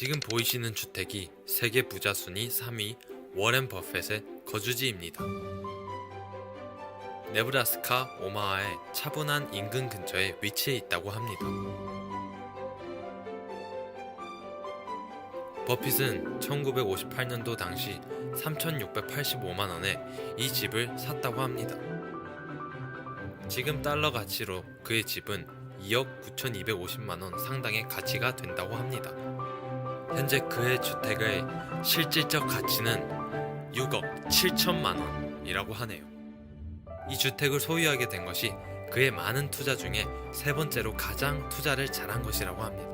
지금 보이시는 주택이 세계 부자 순위 3위 워렌 버펫의 거주지입니다. 네브라스카 오마하의 차분한 인근 근처에 위치해 있다고 합니다. 버핏은 1958년도 당시 3,685만 원에 이 집을 샀다고 합니다. 지금 달러 가치로 그의 집은 2억 9,250만 원 상당의 가치가 된다고 합니다. 현재 그의 주택의 실질적 가치는 6억 7천만 원이라고 하네요. 이 주택을 소유하게 된 것이 그의 많은 투자 중에 세 번째로 가장 투자를 잘한 것이라고 합니다.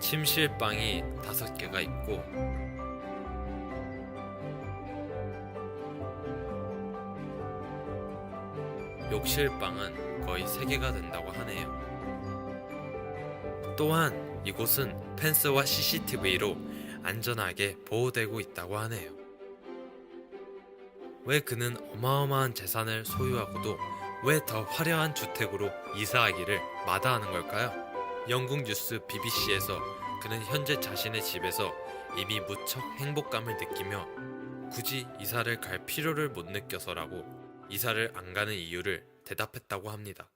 침실방이 다섯 개가 있고 욕실방은 거의 세 개가 된다고 하네요. 또한 이곳은 펜스와 CCTV로 안전하게 보호되고 있다고 하네요. 왜 그는 어마어마한 재산을 소유하고도 왜 더 화려한 주택으로 이사하기를 마다하는 걸까요? 영국 뉴스 BBC에서 그는 현재 자신의 집에서 이미 무척 행복감을 느끼며 굳이 이사를 갈 필요를 못 느껴서라고 이사를 안 가는 이유를 대답했다고 합니다.